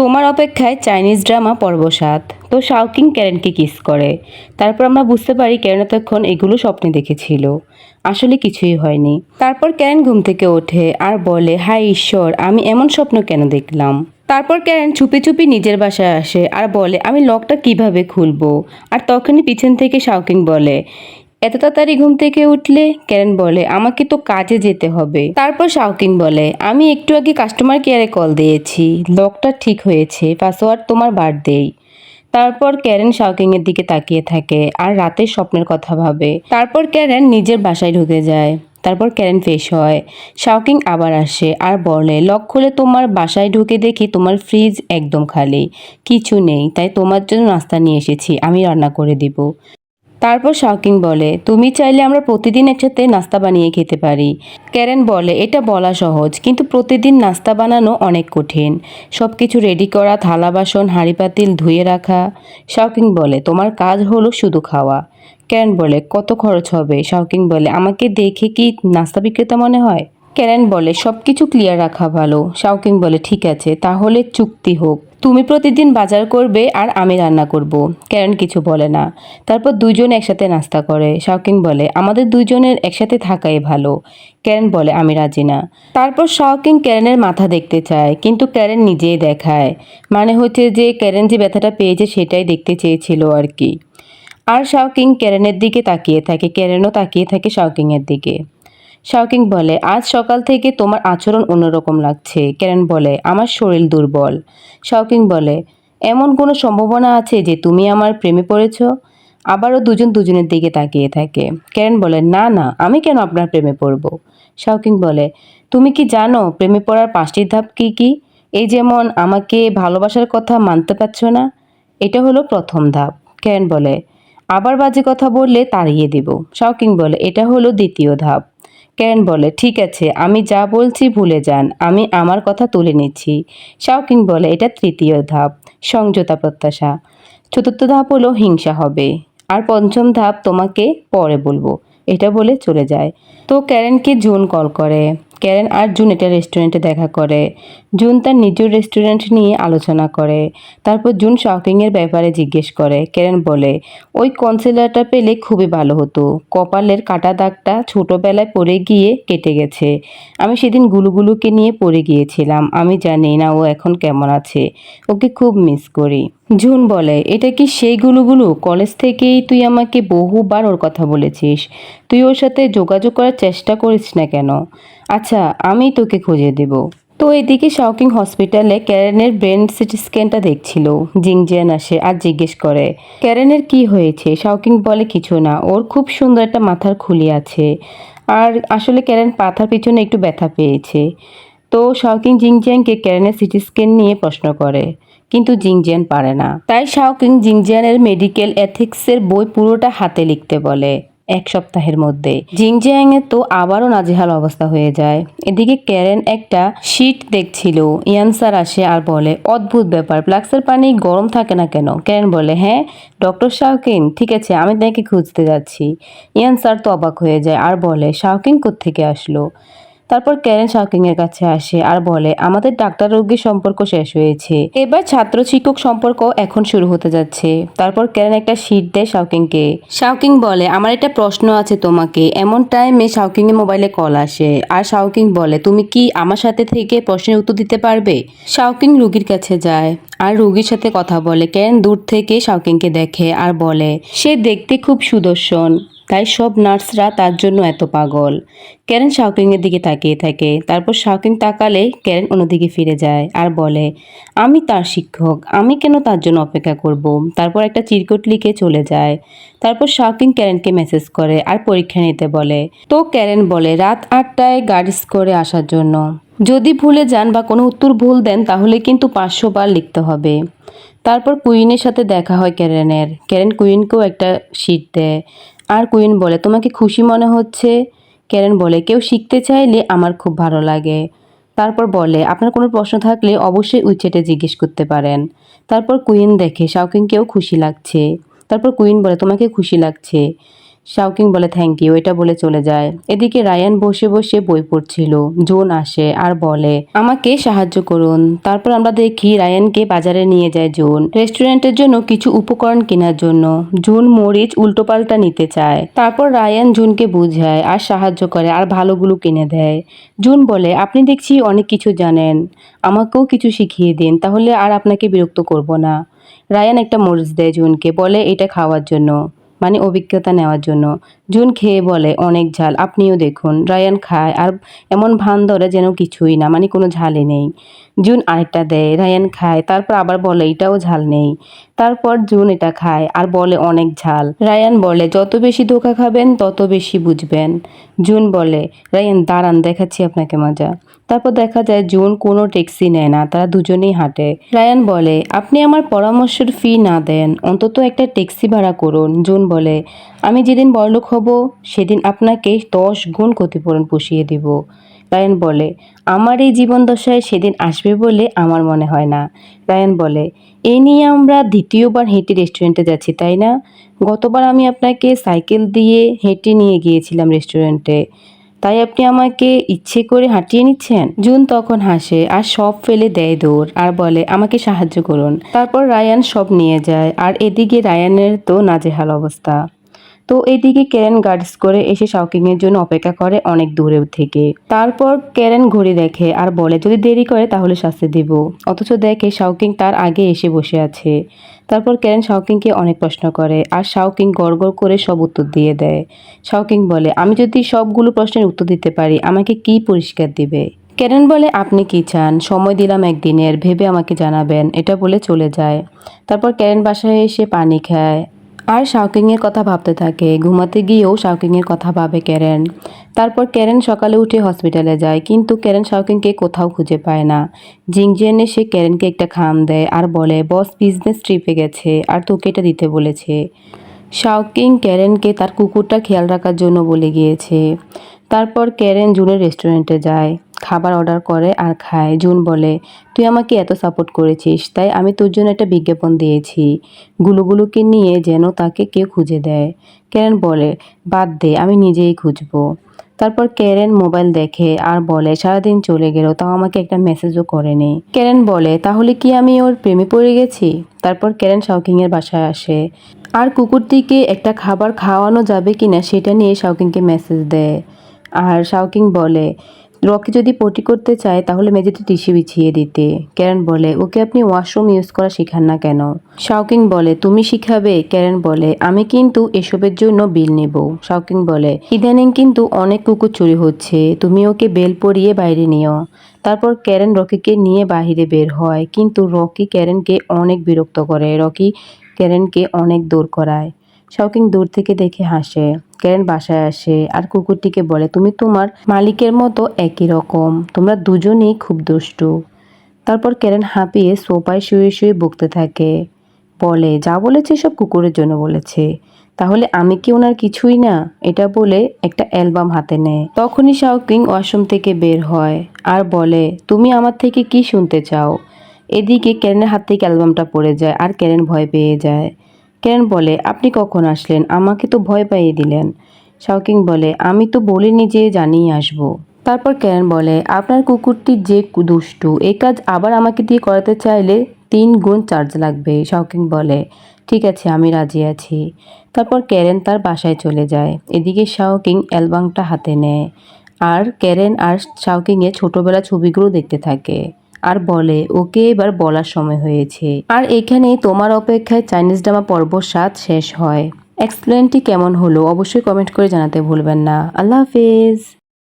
তোমার অপেক্ষায় Chinese drama পর্ব সাত। তো শাওকিং ক্যারেনকে কিস করে। তারপর আমরা বুঝতে পারি ক্যারেন এতক্ষণ এগুলো স্বপ্নে দেখেছিল। আসলে কিছুই হয়নি। তারপর ক্যারেন ঘুম থেকে ওঠে আর বলে হাই ঈশ্বর, আমি এমন স্বপ্ন কেন দেখলাম? তারপর ক্যারেন চুপি চুপি নিজের বাসায় আসে আর বলে, আমি লকটা কীভাবে খুলবো? আর তখনই পিছন থেকে শাওকিং বলে এত তাড়াতাড়ি ঘুম থেকে উঠলে? ক্যারেন বলে, আমাকে তো কাজে যেতে হবে। তারপর শাওকিন বলে, আমি একটু আগে কাস্টমার কেয়ারে কল দিয়েছি। লকটা ঠিক হয়েছে পাসওয়ার্ড তোমার বার্থডেই তারপর ক্যারেন শাওকিংয়ের দিকে তাকিয়ে থাকে আর রাতের স্বপ্নের কথা ভাবে। তারপর ক্যারেন নিজের বাসায় ঢুকে যায়। তারপর ক্যারেন ফেস হয়। শাওকিং আবার আসে আর বলে লক খুলে তোমার বাসায় ঢুকে দেখি তোমার ফ্রিজ একদম খালি। কিছু নেই, তাই তোমার জন্য নাস্তা নিয়ে এসেছি। আমি রান্না করে দিব। তারপর শাওকিং বলে, তুমি চাইলে আমরা প্রতিদিন একসাথে নাস্তা বানিয়ে খেতে পারি। ক্যারেন বলে, এটা বলা সহজ, কিন্তু প্রতিদিন নাস্তা বানানো অনেক কঠিন। সব কিছু রেডি করা, থালা বাসন, হাঁড়ি পাতিল ধুয়ে রাখা। শাওকিং বলে, তোমার কাজ হলো শুধু খাওয়া। ক্যারেন বলে, কত খরচ হবে? শাওকিং বলে, আমাকে দেখে কি নাস্তা বিক্রেতা মনে হয়? ক্যারেন বলে সব কিছু ক্লিয়ার রাখা ভালো। শাওকিং বলে, ঠিক আছে, তাহলে চুক্তি হোক। তুমি প্রতিদিন বাজার করবে আর আমি রান্না করব। ক্যারেন কিছু বলে না। তারপর দুইজন একসাথে নাস্তা করে। শাওকিং বলে, আমাদের দুজনের একসাথে থাকাই ভালো। ক্যারেন বলে, আমি রাজি না। তারপর শাওকিং ক্যারেনের মাথা দেখতে চায়, কিন্তু ক্যারেন নিজেই দেখায়। মানে হচ্ছে যে ক্যারেন যে ব্যথাটা পেয়েছে সেটাই দেখতে চেয়েছিল আর কি। আর শাওকিং ক্যারেনের দিকে তাকিয়ে থাকে ক্যারেনও তাকিয়ে থাকে শাওকিংয়ের দিকে। শাওকিং বলে, আজ সকাল থেকে তোমার আচরণ অন্যরকম লাগছে। ক্যারেন বলে, আমার শরীর দুর্বল। শাওকিং বলে, এমন কোনো সম্ভাবনা আছে যে তুমি আমার প্রেমে পড়েছ? আবারও দুজন দুজনের দিকে তাকিয়ে থাকে। ক্যারেন বলে, না না, আমি কেন আপনার প্রেমে পড়ব? শাওকিং বলে, তুমি কি জানো প্রেমে পড়ার পাঁচটি ধাপ কি কি? এই যেমন, আমাকে ভালোবাসার কথা মানতে পারছ না, এটা হলো প্রথম ধাপ। ক্যারেন বলে, আবার বাজে কথা বললে তাড়িয়ে দেব। শাওকিং বলে, এটা হলো দ্বিতীয় ধাপ। ক্যারেন বলে, ঠিক আছে, আমি যা বলছি ভুলে যান, আমি আমার কথা তুলে নিচ্ছি। শাওকিং বলে, এটা তৃতীয় ধাপ, সংযতা প্রত্যাশা। চতুর্থ ধাপ হলো হিংসা হবে। আর পঞ্চম ধাপ তোমাকে পরে বলব। এটা বলে চলে যায়। তো ক্যারেনকে জুন কল করে। ক্যারেন আর জুন এটা রেস্টুরেন্টে দেখা করে। জুন তার নিজের রেস্টুরেন্ট নিয়ে আলোচনা করে। তারপর জুন শপিংয়ের ব্যাপারে জিজ্ঞেস করে। ক্যারেন বলে, ওই কনসিলারটা পেলে খুবই ভালো হতো। কপালের কাটা দাগটা ছোটোবেলায় পড়ে গিয়ে কেটে গেছে। আমি সেদিন গুলুগুলুকে নিয়ে পড়ে গিয়েছিলাম। আমি জানি না ও এখন কেমন আছে। ওকে খুব মিস করি। ঝুন বলে, এটা কি সেই গুলুগুলু? কলেজ থেকেই তুই আমাকে বহুবার ওর কথা বলেছিস। তুই ওর সাথে যোগাযোগ করার চেষ্টা করিস না কেন? আচ্ছা আমি তোকে খুঁজে দেব। তো এদিকে শাওকিং হসপিটালে ক্যারেনের ব্রেন সিটি স্ক্যানটা দেখছিল। জিংজিয়ান আসে আর জিজ্ঞেস করে, ক্যারেনের কি হয়েছে? শাওকিং বলে, কিছু না, ওর খুব সুন্দর একটা মাথার খুলি আছে। আর আসলে ক্যারেন পাথার পিছনে একটু ব্যথা পেয়েছে। তো শাওকিং জিংজিয়ানকে ক্যারেনের সিটি স্ক্যান নিয়ে প্রশ্ন করে কিন্তু জিংজিয়ান পারে না। তাই শাওকিং জিংজিয়ানের মেডিকেল এথিক্সের বই পুরোটা হাতে লিখতে বলে এক সপ্তাহের মধ্যে। জিংজিয়াং এর তো আবারও নাজেহাল অবস্থা হয়ে যায়। এদিকে ক্যারেন একটা শীট দেখছিল। ইয়ানসার আসে আর বলে, অদ্ভুত ব্যাপার, ফ্লাক্সের পানি গরম থাকে না কেন? ক্যারেন বলে হ্যাঁ ডক্টর শাওকিন ঠিক আছে, আমি তাকে খুঁজতে যাচ্ছি। ইয়ানসার তো অবাক হয়ে যায় আর বলে শাওকিন কোত্থেকে আসলো? তারপর ক্যারেন শাওকিং এর কাছে আসে আর বলে, আমাদের ডাক্তার রোগীর সম্পর্ক শেষ হয়েছে। এবার ছাত্র শিক্ষক সম্পর্ক এখন শুরু হতে যাচ্ছে। তারপর ক্যারেন একটা শীট দেয় শাওকিংকে শাওকিং বলে, আমার একটা প্রশ্ন আছে তোমাকে। এমন টাইমে শাওকিং এর মোবাইলে কল আসে আর শাওকিং বলে, তুমি কি আমার সাথে থেকে প্রশ্নের উত্তর দিতে পারবে? শাওকিং রুগীর কাছে যায় আর রুগীর সাথে কথা বলে। ক্যারেন দূর থেকে শাওকিংকে দেখে আর বলে, সে দেখতে খুব সুদর্শন। তাই সব নার্সরা তার জন্য এত পাগল। ক্যারেন শাওকিংয়ের দিকে তাকিয়ে থাকে। তারপর শাওকিং তাকালে ক্যারেন অন্যদিকে ফিরে যায় আর বলে, আমি তার শিক্ষক, আমি কেন তার জন্য অপেক্ষা করব? তারপর একটা চিরকুট লিখে চলে যায়। তারপর শাওকিং ক্যারেনকে মেসেজ করে আর পরীক্ষা নিতে বলে। তো ক্যারেন বলে, রাত আটটায় গাড়ি করে আসার জন্য। যদি ভুলে যান বা কোনো উত্তর ভুল দেন, তাহলে কিন্তু পাঁচশো বার লিখতে হবে। তারপর কুইনের সাথে দেখা হয় ক্যারেনের ক্যারেন কুইনকেও একটা শিট দেয়। আর কুইন বলে, তোমাকে খুশি মনে হচ্ছে? ক্যারেন বলে, কেউ শিখতে চাইলে আমার খুব ভালো লাগে। তারপর বলে, আপনার কোনো প্রশ্ন থাকলে অবশ্যই উইচেটে জিজ্ঞেস করতে পারেন। তারপর কুইন দেখে শাওকিংকেও খুশি লাগছে। তারপর কুইন বলে, তোমাকে খুশি লাগছে। শাওকিং বলে থ্যাংক ইউ এটা বলে চলে যায়। এদিকে রায়ান বসে বসে বই পড়ছিল, জোন আসে আর বলে, আমাকে সাহায্য করুন। তারপর আমরা দেখি রায়ানকে বাজারে নিয়ে যায় জোন, রেস্টুরেন্টের জন্য কিছু উপকরণ কেনার জন্য। জুন মরিচ উল্টোপাল্টা নিতে চায়। তারপর রায়ান জুনকে বুঝায় আর সাহায্য করে আর ভালোগুলো কিনে দেয়। জুন বলে, আপনি দেখছি অনেক কিছু জানেন। আমাকেও কিছু শিখিয়ে দিন, তাহলে আর আপনাকে বিরক্ত করব না। রায়ান একটা মরিচ দেয় জুনকে, বলে, এটা খাওয়ার জন্য। মানে অভিজ্ঞতা নেওয়ার জন্য। জুন খেয়ে বলে, অনেক ঝাল। আপনিও দেখুন। রায়ান খায় আর এমন ভান ধরে যেন কিছুই না মানে কোনো ঝালই নেই। জুন আরেকটা দেয়, রায়ান খায়। তারপর আবার বলে, এটাও ঝাল নেই। তারপর জুন এটা খায় আর বলে, অনেক ঝাল। রায়ান বলে, যত বেশি ধোকা খাবেন, তত বেশি বুঝবেন। জুন বলে, রায়ান, দাঁড়ান, দেখাচ্ছি আপনাকে মজা। তারপর দেখা যায় জুন কোনো ট্যাক্সি নেয় না, তারা দুজনেই হাঁটে। রায়ান বলে, আপনি আমার পরামর্শের ফি না দেন, অন্তত একটা ট্যাক্সি ভাড়া করুন। জুন বলে, আমি যেদিন বড়লোক হব, সেদিন আপনাকে দশ গুণ ক্ষতিপূরণ পুষিয়ে দিব। রায়ান বলে, আমার এই জীবন দশায় সেদিন আসবে বলে আমার মনে হয় না। রায়ান বলে এই নিয়ে আমরা দ্বিতীয়বার হেঁটে রেস্টুরেন্টে যাচ্ছি, তাই না? গতবার আমি আপনাকে সাইকেল দিয়ে হেঁটে নিয়ে গিয়েছিলাম রেস্টুরেন্টে তাই আপনি আমাকে ইচ্ছে করে হাঁটিয়ে নিচ্ছেন? জুন তখন হাসে আর সব ফেলে দেয় দৌড় আর বলে, আমাকে সাহায্য করুন। তারপর রায়ান সব নিয়ে যায় আর এদিকে রায়ানের তো নাজেহাল অবস্থা। তো এদিকে ক্যারেন গার্ডস করে এসে শাওকিং এর জন্য অপেক্ষা করে অনেক দূরে থেকে। তারপর ক্যারেন ঘড়ি দেখে আর বলে, যদি দেরি করে তাহলে শাস্তি দিব। অথচ দেখে শাওকিং তার আগে এসে বসে আছে। তারপর ক্যারেন শাওকিংকে অনেক প্রশ্ন করে আর শাওকিং গড় গড় করে সব উত্তর দিয়ে দেয়। শাওকিং বলে, আমি যদি সবগুলো প্রশ্নের উত্তর দিতে পারি, আমাকে কি পুরস্কার দিবে? ক্যারেন বলে, আপনি কি চান? সময় দিলাম একদিনের, ভেবে আমাকে জানাবেন। এটা বলে চলে যায়। তারপর ক্যারেন বাসায় এসে পানি খায়। আর শাওকিংয়ের কথা ভাবতে থাকে। ঘুমাতে গিয়েও শাওকিংয়ের কথা ভাবে ক্যারেন। তারপর ক্যারেন সকালে উঠে হসপিটালে যায়, কিন্তু ক্যারেন শাওকিংকে কোথাও খুঁজে পায় না। জিংজিয়ানে সে ক্যারেনকে একটা খাম দেয় আর বলে, বস বিজনেস ট্রিপে গেছে, আর তোকে এটা দিতে বলেছে। শাওকিং ক্যারেনকে তার কুকুরটা খেয়াল রাখার জন্য বলে গিয়েছে। তারপর ক্যারেন জুনের রেস্টুরেন্টে যায়। খাবার অর্ডার করে আর খায়। জুন বলে, তুই আমাকে এত সাপোর্ট করেছিস, তাই আমি তোর জন্য একটা বিজ্ঞাপন দিয়েছি। গুলোগুলোকে নিয়ে যেন তাকে কেউ খুঁজে দেয়। ক্যারেন বলে, বাদ দে, আমি নিজেই খুঁজবো। তারপর ক্যারেন মোবাইল দেখে আর বলে, সারাদিন চলে গেল, তাও আমাকে একটা মেসেজও করেনি। ক্যারেন বলে, তাহলে কি আমি ওর প্রেমে পড়ে গেছি? তারপর ক্যারেন শাওকিংয়ের বাসায় আসে। আর কুকুরটিকে একটা খাবার খাওয়ানো যাবে কিনা, সেটা নিয়ে শাওকিংকে মেসেজ দেয় আর শাওকিং বলে রকি যদি পটি করতে চায়, তাহলে মেঝেতে টিস্যু বিছিয়ে দিতে। ক্যারেন বলে, ওকে আপনি ওয়াশরুম ইউজ করা শেখান না কেন? শাওকিং বলে, তুমি শিখাবে? ক্যারেন বলে, আমি কিন্তু এসবের জন্য বিল নেব। শাওকিং বলে, ইদানিং কিন্তু অনেক কুকুর চুরি হচ্ছে। তুমি ওকে বেল পরিয়ে বাইরে নিও। তারপর ক্যারেন রকিকে নিয়ে বাহিরে বের হয়। কিন্তু রকি ক্যারেনকে অনেক বিরক্ত করে। রকি ক্যারেনকে অনেক দূর করায়। শৌকিং দূর থেকে দেখে হাসে ক্যারেন বাসায় আসে, আর কুকুরটিকে বলে, তুমি তোমার মালিকের মতো একই রকম, তোমরা দুজনেই খুব দুষ্টু। তারপর ক্যারেন হাঁপিয়ে সোফায় শুয়ে শুয়ে বকতে থাকে, বলে, যা বলেছে সব কুকুরের জন্য বলেছে। তাহলে আমি কি ওনার কিছুই না? এটা বলে একটা অ্যালবাম হাতে নেয়। তখনই শাওকিং ওয়াশরুম থেকে বের হয় আর বলে, তুমি আমার থেকে কি শুনতে চাও? এদিকে ক্যারেনের হাত থেকে অ্যালবামটা পড়ে যায় আর ক্যারেন ভয় পেয়ে যায়। ক্যারেন বলে, আপনি কখন আসলেন? আমাকে তো ভয় পাইয়ে দিলেন। শাওকিং বলে, আমি তো বলিনি যে জানিয়ে আসব। তারপর ক্যারেন বলে, আপনার কুকুরটি যে দুষ্টু এই কাজ আবার আমাকে দিয়ে করাতে চাইলে তিন গুণ চার্জ লাগবে। শাওকিং বলে, ঠিক আছে, আমি রাজি আছি। তারপর ক্যারেন তার বাসায় চলে যায়। এদিকে শাওকিং অ্যালবামটা হাতে নেয়। আর ক্যারেন আর শাওকিংয়ের ছোটোবেলা ছবিগুলো দেখতে থাকে। আর বলে, ওকে এবার বলার সময় হয়েছে। আর এখানে তোমার অপেক্ষায় চাইনিজ ড্রামা পর্ব সাত শেষ হয়। এক্সপ্লেনটি কেমন হলো অবশ্যই কমেন্ট করে জানাতে ভুলবেন না। আল্লাহ হাফিজ।